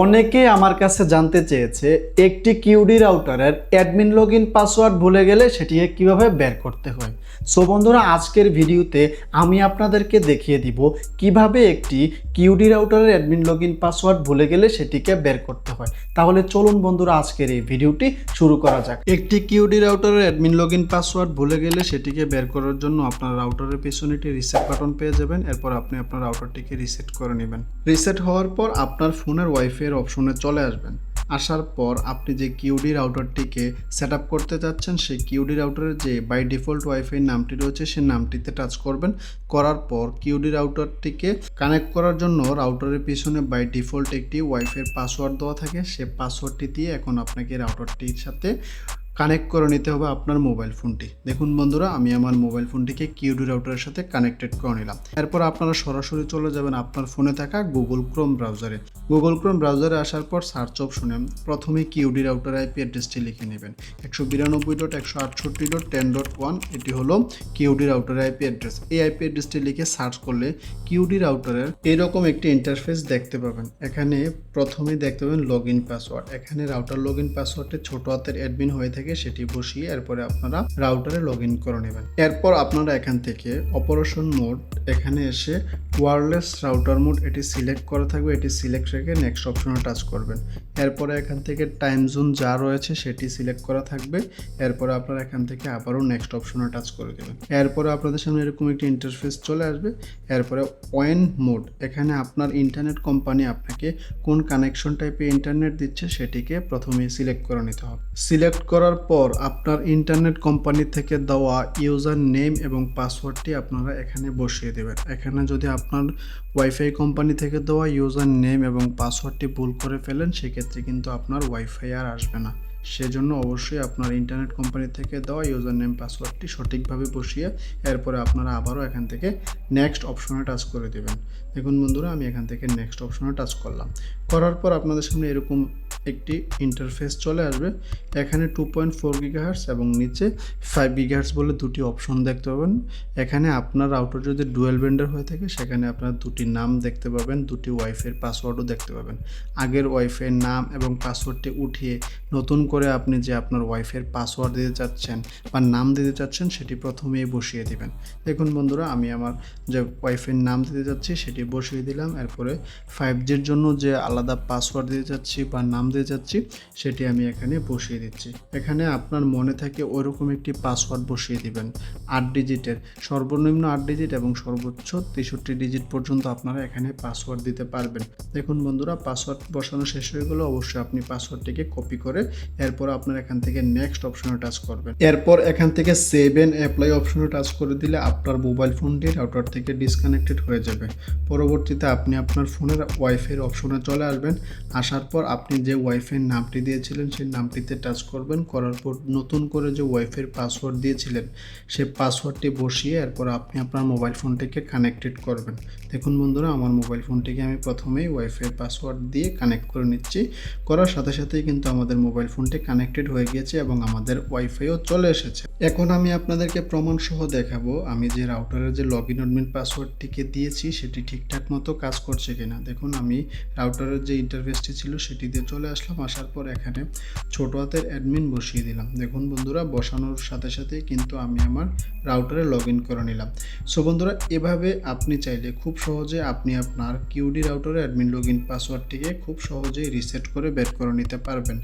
অনেকে আমার কাছে জানতে চেয়েছে, একটি কিউডি রাউটারের অ্যাডমিন লগইন পাসওয়ার্ড ভুলে গেলে সেটিকে কীভাবে বের করতে হয়। সো বন্ধুরা, আজকের ভিডিওতে আমি আপনাদেরকে দেখিয়ে দিব কীভাবে একটি কিউডি রাউটারের অ্যাডমিন লগইন পাসওয়ার্ড ভুলে গেলে সেটিকে বের করতে হয়। তাহলে চলুন বন্ধুরা, আজকের এই ভিডিওটি শুরু করা যাক। একটি কিউডি রাউটারের অ্যাডমিন লগইন পাসওয়ার্ড ভুলে গেলে সেটিকে বের করার জন্য আপনার রাউটারের পিছনে একটি রিসেট বাটন পেয়ে যাবেন। এরপর আপনি আপনার রাউটারটিকে রিসেট করে নেবেন। রিসেট হওয়ার পর আপনার ফোনের ওয়াইফাই এর অপশনে চলে আসবেন। আসার পর আপনি যে কিউডি রাউটারটিকে সেট আপ করতে চাচ্ছেন সেই কিউডি রাউটারের যে বাই ডিফল্ট ওয়াইফাই নামটি রয়েছে, সেই নামটিতে টাচ করবেন। করার পর কিউডি রাউটারটিকে কানেক্ট করার জন্য রাউটারের পিছনে বাই ডিফল্ট একটি ওয়াইফাই পাসওয়ার্ড দেওয়া থাকে। সে পাসওয়ার্ডটি দিয়ে এখন আপনাকে রাউটারটির সাথে কানেক্ট করে নিতে হবে আপনার মোবাইল ফোনটি দেখুন বন্ধুরা, আমি আমার মোবাইল ফোনটিকে কিউডি রাউটারের সাথে কানেক্টেড করে নিলাম। এরপর আপনারা সরাসরি চলে যাবেন আপনার ফোনে থাকা গুগল ক্রোম ব্রাউজারে গুগল ক্রোম ব্রাউজারে আসার পর সার্চ অপশনে প্রথমে কিউডি রাউটার আইপি অ্যাড্রেসটি লিখে নেবেন। একশো বিরানব্বই ডট একশো আটষট্টি ডট টেন ডট ওয়ান এটি হলো কিউডি রাউটার আইপি অ্যাড্রেস এই আইপি অ্যাড্রেসটি লিখে সার্চ করলে কিউডি রাউটারের এরকম একটি ইন্টারফেস দেখতে পাবেন। এখানে প্রথমে দেখতে পাবেন লগ ইন পাসওয়ার্ড এখানে রাউটার লগ ইন পাসওয়ার্ডে ছোট হাতের অ্যাডমিন হয়ে থাকে। সেটি বসিয়ে এরপরে আপনারা রাউটারে লগ ইন করে নেবেন। এরপর আপনারা এখান থেকে অপারেশন মোড এখানে এসে ওয়ারলেস রাউটার মোড এটি সিলেক্ট করা থাকবে। এটি সিলেক্ট রেখে নেক্সট অপশনে টাচ করবেন। এরপরে এখান থেকে টাইম জোন যা রয়েছে সেটি সিলেক্ট করা থাকবে। এরপরে আপনারা এখান থেকে আবারও নেক্সট অপশনে টাচ করে দেবেন। এরপরে আপনাদের সামনে এরকম একটি ইন্টারফেস চলে আসবে। এরপরে ওয়েন মোড, এখানে আপনার ইন্টারনেট কোম্পানি আপনাকে কোন কানেকশন টাইপে ইন্টারনেট দিচ্ছে সেটিকে প্রথমে সিলেক্ট করে নিতে হবে। সিলেক্ট করার পর আপনার ইন্টারনেট কোম্পানি থেকে দেওয়া ইউজার নেম এবং পাসওয়ার্ডটি আপনারা এখানে বসিয়ে দেবেন। এখানে যদি আপনার ওয়াইফাই কোম্পানি থেকে দেওয়া ইউজার নেম এবং পাসওয়ার্ডটি ভুল করে ফেলেন, সেক্ষেত্রে কিন্তু আপনার ওয়াইফাই আর আসবে না। সেজন্য অবশ্যই আপনার ইন্টারনেট কোম্পানি থেকে দেওয়া ইউজার নেম পাসওয়ার্ডটি সঠিকভাবে বসিয়ে এরপরে আপনারা আবারও এখান থেকে নেক্সট অপশনে টাচ করে দেবেন। দেখুন বন্ধুরা, আমি এখান থেকে নেক্সট অপশনে টাচ করলাম। করার পর আপনাদের সামনে এরকম একটি ইন্টারফেস চলে আসবে। এখানে টু পয়েন্ট ফোর গিগাহার্স এবং নিচে ফাইভ গিগাহার্স বলে দুটি অপশন দেখতে পাবেন। এখানে আপনার রাউটার যদি ডুয়েল ব্যান্ডার হয়ে থাকে, সেখানে আপনার দুটি নাম দেখতে পাবেন, দুটি ওয়াইফাইয়ের পাসওয়ার্ডও দেখতে পাবেন। আগের ওয়াইফাইয়ের নাম এবং পাসওয়ার্ডটি উঠিয়ে নতুন করে আপনি যে আপনার ওয়াইফাইয়ের পাসওয়ার্ড দিতে চাচ্ছেন বা নাম দিতে চাচ্ছেন, সেটি প্রথমেই বসিয়ে দিবেন। দেখুন বন্ধুরা, আমি আমার যে ওয়াইফাইয়ের নাম দিতে যাচ্ছি, সেটি বসিয়ে দিলাম। এরপরে ফাইভ জির জন্য যে আলাদা পাসওয়ার্ড দিতে চাচ্ছি বা নাম দিতে চাচ্ছি সেটি আমি এখানে বসিয়ে দিচ্ছি। এখানে আপনার মনে থাকে ওইরকম একটি পাসওয়ার্ড বসিয়ে দিবেন, আট ডিজিটের। সর্বনিম্ন আট ডিজিট এবং সর্বোচ্চ তেষট্টি ডিজিট পর্যন্ত আপনারা এখানে পাসওয়ার্ড দিতে পারবেন। দেখুন বন্ধুরা, পাসওয়ার্ড বসানো শেষ হয়ে গেলে, অবশ্যই আপনি পাসওয়ার্ডটিকে কপি করে এরপর আপনার এখান থেকে নেক্সট অপশনে টাচ করবেন। এরপর এখান থেকে সেভ এন্ড অ্যাপ্লাই অপশনে টাচ করে দিলে আপনার মোবাইল ফোনটি রাউটার থেকে ডিসকানেক্টেড হয়ে যাবে। পরবর্তীতে আপনি আপনার ফোনের ওয়াইফাইয়ের অপশনে চলে আসবেন, আসার পর আপনি যে ওয়াইফাইয়ের নামটি দিয়েছিলেন, সেই নামটিতে টাচ করবেন, করার পর নতুন করে যে ওয়াইফাইয়ের পাসওয়ার্ড দিয়েছিলেন, সেই পাসওয়ার্ডটি বসিয়ে এরপর আপনি আপনার মোবাইল ফোনটিকে কানেক্টেড করবেন। দেখুন বন্ধুরা, আমার মোবাইল ফোনটিকে আমি প্রথমেই ওয়াইফাই পাসওয়ার্ড দিয়ে কানেক্ট করে নিচ্ছি। করার সাথে সাথেই কিন্তু আমাদের মোবাইল ফোনটি কানেক্টেড হয়ে গিয়েছে এবং আমাদের ওয়াইফাইও চলে এসেছে। এখন আমি আপনাদেরকে প্রমাণ সহ দেখাবো, আমি যে রাউটারের যে লগ ইন অ্যাডমিন পাসওয়ার্ডটিকে দিয়েছি, সেটি ঠিকঠাক মতো কাজ করছে কিনা। দেখুন, আমি রাউটারের যে ইন্টারফেসটি ছিল, সেটি দিয়ে চলে আসলাম, আসার পর এখানে ছোট হাতের অ্যাডমিন বসিয়ে দিলাম। দেখুন বন্ধুরা, বসানোর সাথে সাথে কিন্তু আমি আমার রাউটারে লগ ইন করে নিলাম। সো বন্ধুরা, এভাবে আপনি চাইলে খুব সহজে আপনি আপনার কিউডি রাউটারে অ্যাডমিন লগ ইন পাসওয়ার্ডটিকে খুব সহজেই রিসেট করে বের করে নিতে পারবেন।